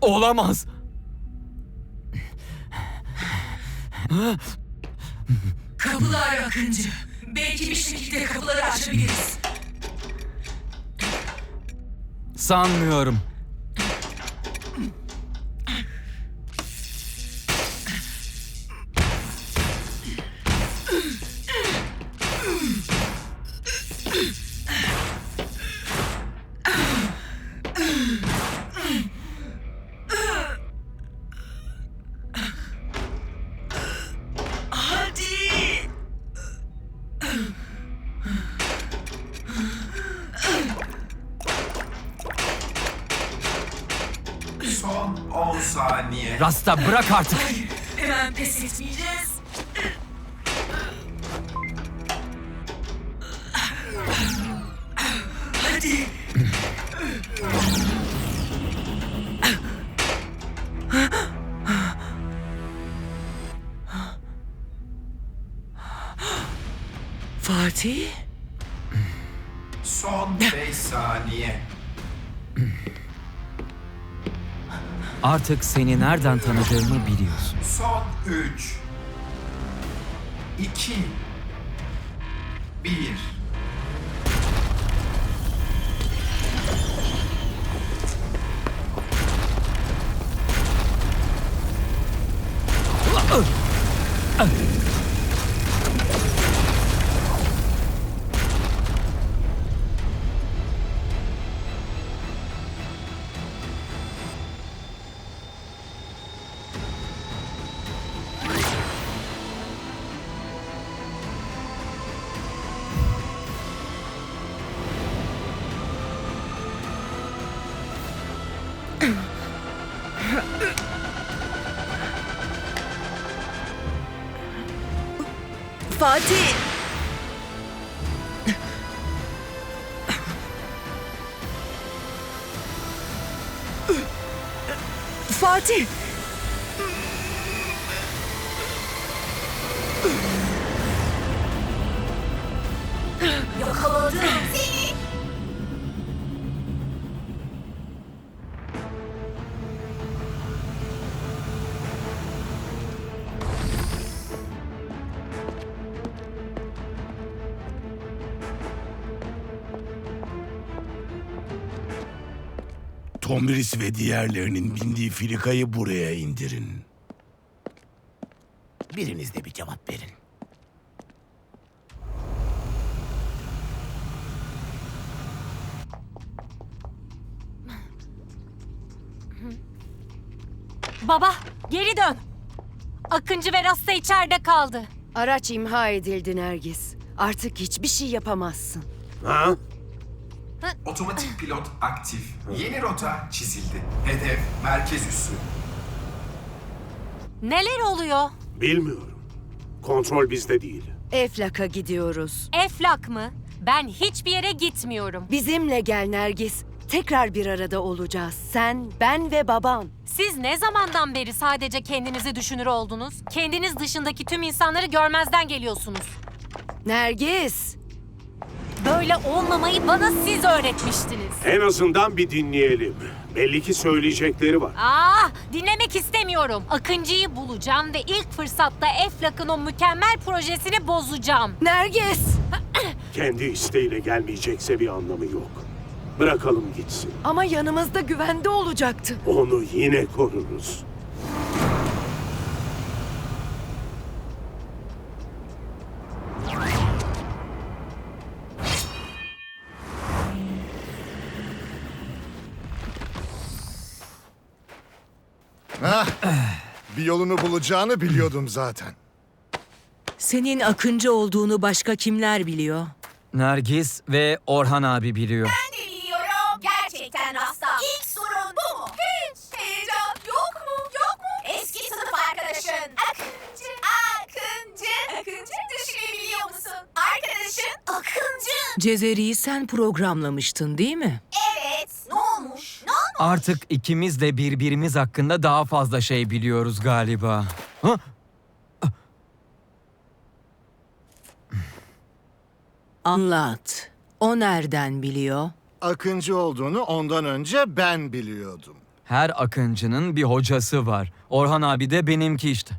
Olamaz. Kapılar Akıncı. Belki bir şekilde kapıları açabiliriz. Sanmıyorum. Rasta bırak artık. Hemen pes etmeyeceğiz. Hadi. Fatih? Son 5 saniye. Artık seni nereden tanıdığımı biliyorsun. Son 3 2 1 Fatih! Fatih! Yakaladım Tomris ve diğerlerinin bindiği filikayı buraya indirin. Biriniz de bir cevap verin. Baba, geri dön. Akıncı ve Rasta içeride kaldı. Araç imha edildi Nergis. Artık hiçbir şey yapamazsın. Ha? Otomatik pilot aktif. Yeni rota çizildi. Hedef merkez üssü. Neler oluyor? Bilmiyorum. Kontrol bizde değil. Eflak'a gidiyoruz. Eflak mı? Ben hiçbir yere gitmiyorum. Bizimle gel Nergis. Tekrar bir arada olacağız. Sen, ben ve baban. Siz ne zamandan beri sadece kendinizi düşünür oldunuz? Kendiniz dışındaki tüm insanları görmezden geliyorsunuz. Nergis! Böyle olmamayı bana siz öğretmiştiniz. En azından bir dinleyelim. Belli ki söyleyecekleri var. Ah, dinlemek istemiyorum. Akıncı'yı bulacağım ve ilk fırsatta Eflak'ın o mükemmel projesini bozacağım. Nergis! Kendi isteğiyle gelmeyecekse bir anlamı yok. Bırakalım gitsin. Ama yanımızda güvende olacaktı. Onu yine koruruz. Bir yolunu bulacağını biliyordum zaten. Senin Akıncı olduğunu başka kimler biliyor? Nergis ve Orhan abi biliyor. Biliyorum. Gerçekten hasta. İlk sorun bu mu? Hiç. Heyecan yok mu? Yok mu? Eski sınıf arkadaşın. Akıncı. Akıncı. Akıncı düşünebiliyor musun? Arkadaşın Akıncı. Cezeri'yi sen programlamıştın değil mi? Evet. Ne olmuş? Ne olmuş? Artık ikimiz de birbirimiz hakkında daha fazla şey biliyoruz galiba. Ha? Anlat. O nereden biliyor? Akıncı olduğunu ondan önce ben biliyordum. Her akıncının bir hocası var. Orhan abi de benimki işte.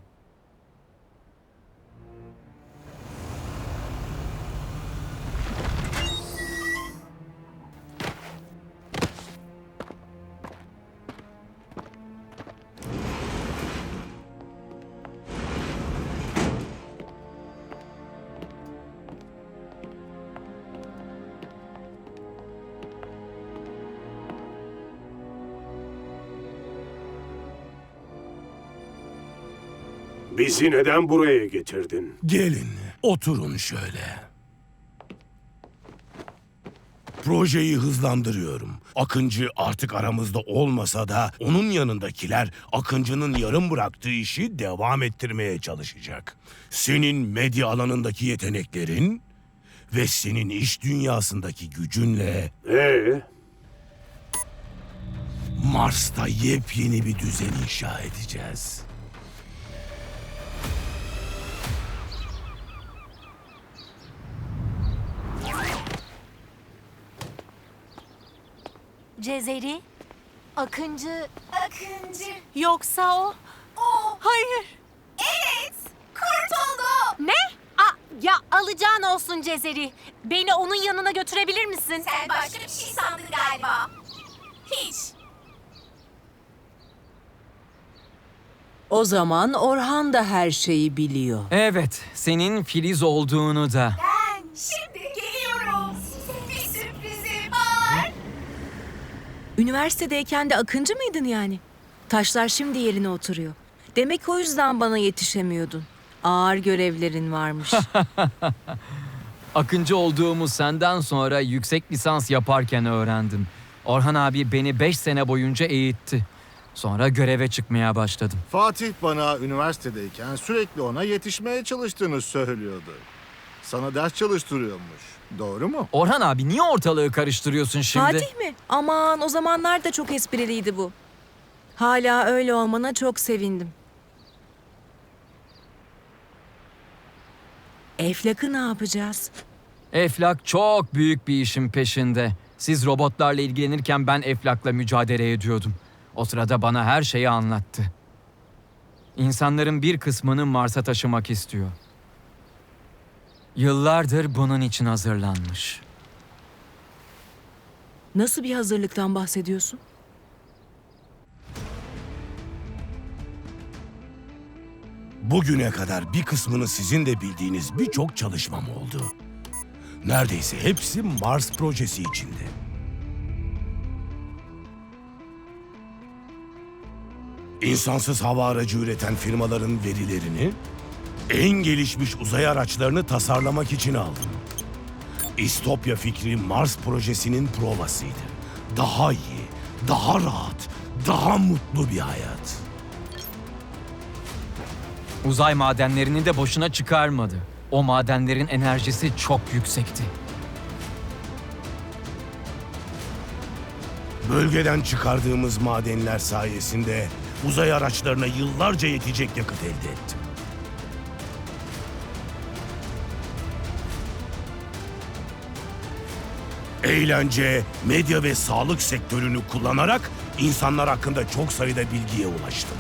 Bizi neden buraya getirdin? Gelin, oturun şöyle. Projeyi hızlandırıyorum. Akıncı artık aramızda olmasa da onun yanındakiler Akıncı'nın yarım bıraktığı işi devam ettirmeye çalışacak. Senin medya alanındaki yeteneklerin ve senin iş dünyasındaki gücünle Ee, Mars'ta yepyeni bir düzen inşa edeceğiz. Cezeri, Akıncı Akıncı. yoksa o? O. Hayır. Evet. Kurtuldu. Ne? Aa, ya alacağın olsun Cezeri. Beni onun yanına götürebilir misin? Sen başka bir şey sandın galiba. Hiç. O zaman Orhan da her şeyi biliyor. Evet, senin Filiz olduğunu da. Ben şimdi Üniversitedeyken de Akıncı mıydın yani? Taşlar şimdi yerine oturuyor. Demek o yüzden bana yetişemiyordun. Ağır görevlerin varmış. Akıncı olduğumu senden sonra yüksek lisans yaparken öğrendim. Orhan abi beni 5 sene boyunca eğitti. Sonra göreve çıkmaya başladım. Fatih bana üniversitedeyken sürekli ona yetişmeye çalıştığını söylüyordu. Sana ders çalıştırıyormuş. Doğru mu? Orhan abi niye ortalığı karıştırıyorsun şimdi? Fatih mi? Aman o zamanlar da çok espriliydi bu. Hala öyle olmana çok sevindim. Eflak'ı ne yapacağız? Eflak çok büyük bir işin peşinde. Siz robotlarla ilgilenirken ben Eflak'la mücadele ediyordum. O sırada bana her şeyi anlattı. İnsanların bir kısmını Mars'a taşımak istiyor. Yıllardır bunun için hazırlanmış. Nasıl bir hazırlıktan bahsediyorsun? Bugüne kadar bir kısmını sizin de bildiğiniz birçok çalışmam oldu. Neredeyse hepsi Mars projesi içinde. İnsansız hava aracı üreten firmaların verilerini, en gelişmiş uzay araçlarını tasarlamak için aldım. İstopya fikri Mars projesinin provasıydı. Daha iyi, daha rahat, daha mutlu bir hayat. Uzay madenlerini de boşuna çıkarmadı. O madenlerin enerjisi çok yüksekti. Bölgeden çıkardığımız madenler sayesinde uzay araçlarına yıllarca yetecek yakıt elde ettim. Eğlence, medya ve sağlık sektörünü kullanarak insanlar hakkında çok sayıda bilgiye ulaştım.